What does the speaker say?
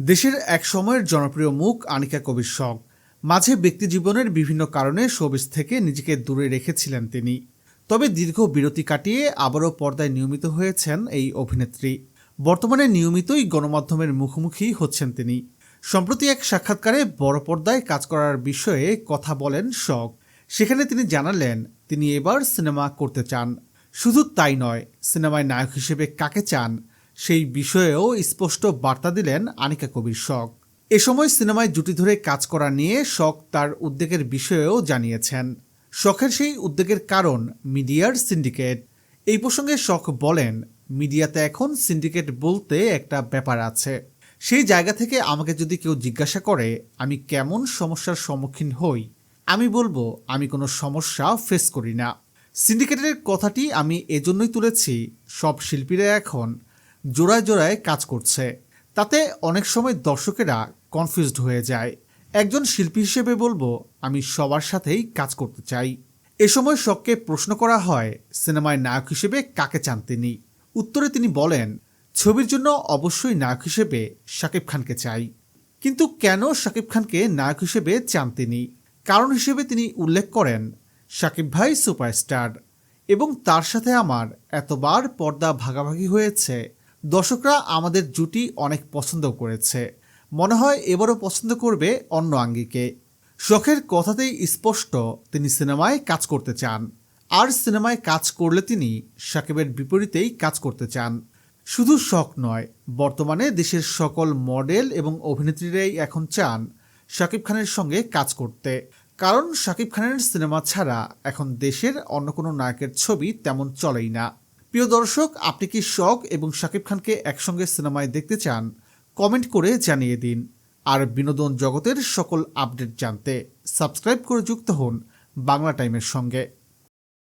দেশের এক সময়ের জনপ্রিয় মুখ আনিকা কবির শখ। মাঝে ব্যক্তিজীবনের বিভিন্ন কারণে শোবিস থেকে নিজেকে দূরে রেখেছিলেন তিনি। তবে দীর্ঘ বিরতি কাটিয়ে আবারও পর্দায় নিয়মিত হয়েছেন এই অভিনেত্রী। বর্তমানে নিয়মিতই গণমাধ্যমের মুখোমুখি হচ্ছেন তিনি। সম্প্রতি এক সাক্ষাৎকারে বড় পর্দায় কাজ করার বিষয়ে কথা বলেন শখ। সেখানে তিনি জানালেন, তিনি এবার সিনেমা করতে চান। শুধু তাই নয়, সিনেমায় নায়ক হিসেবে কাকে চান? সেই বিষয়েও স্পষ্ট বার্তা দিলেন আনিকা কবির শখ। এ সময় সিনেমায় জুটি ধরে কাজ করা নিয়ে শখ তার উদ্বেগের বিষয়েও জানিয়েছেন। শখের সেই উদ্বেগের কারণ মিডিয়ার সিন্ডিকেট। এই প্রসঙ্গে শখ বলেন, মিডিয়াতে এখন সিন্ডিকেট বলতে একটা ব্যাপার আছে। সেই জায়গা থেকে আমাকে যদি কেউ জিজ্ঞাসা করে, আমি কেমন সমস্যার সম্মুখীন হই? আমি বলব, আমি কোনো সমস্যা ফেস করি না। সিন্ডিকেটের কথাটি আমি এজন্যই তুলেছি, সব শিল্পীরা এখন জোড়ায় জোড়ায় কাজ করছে। তাতে অনেক সময় দর্শকেরা কনফিউজড হয়ে যায়। একজন শিল্পী হিসেবে বলব, আমি সবার সাথেই কাজ করতে চাই। এ সময় শখকে প্রশ্ন করা হয়, সিনেমায় নায়ক হিসেবে কাকে চান তিনি? উত্তরে তিনি বলেন, ছবির জন্য অবশ্যই নায়ক হিসেবে শাকিব খানকে চাই। কিন্তু কেন শাকিব খানকে নায়ক হিসেবে চান তিনি? কারণ হিসেবে তিনি উল্লেখ করেন, শাকিব ভাই সুপারস্টার এবং তার সাথে আমার এতবার পর্দা ভাগাভাগি হয়েছে। দর্শকরা আমাদের জুটি অনেক পছন্দ করেছে। মনে হয় এবারও পছন্দ করবে অন্য আঙ্গিকে। শখের কথাতেই স্পষ্ট, তিনি সিনেমায় কাজ করতে চান। আর সিনেমায় কাজ করলে তিনি সাকিবের বিপরীতেই কাজ করতে চান। শুধু শখ নয়, বর্তমানে দেশের সকল মডেল এবং অভিনেত্রীরাই এখন চান শাকিব খানের সঙ্গে কাজ করতে। কারণ শাকিব খানের সিনেমা ছাড়া এখন দেশের অন্য কোনো নায়কের ছবি তেমন চলেই না। প্রিয় দর্শক, আপনি কি শখ এবং শাকিব খানকে একসঙ্গে সিনেমায় দেখতে চান? কমেন্ট করে জানিয়ে দিন। আর বিনোদন জগতের সকল আপডেট জানতে সাবস্ক্রাইব করে যুক্ত হন বাংলা টাইমের সঙ্গে।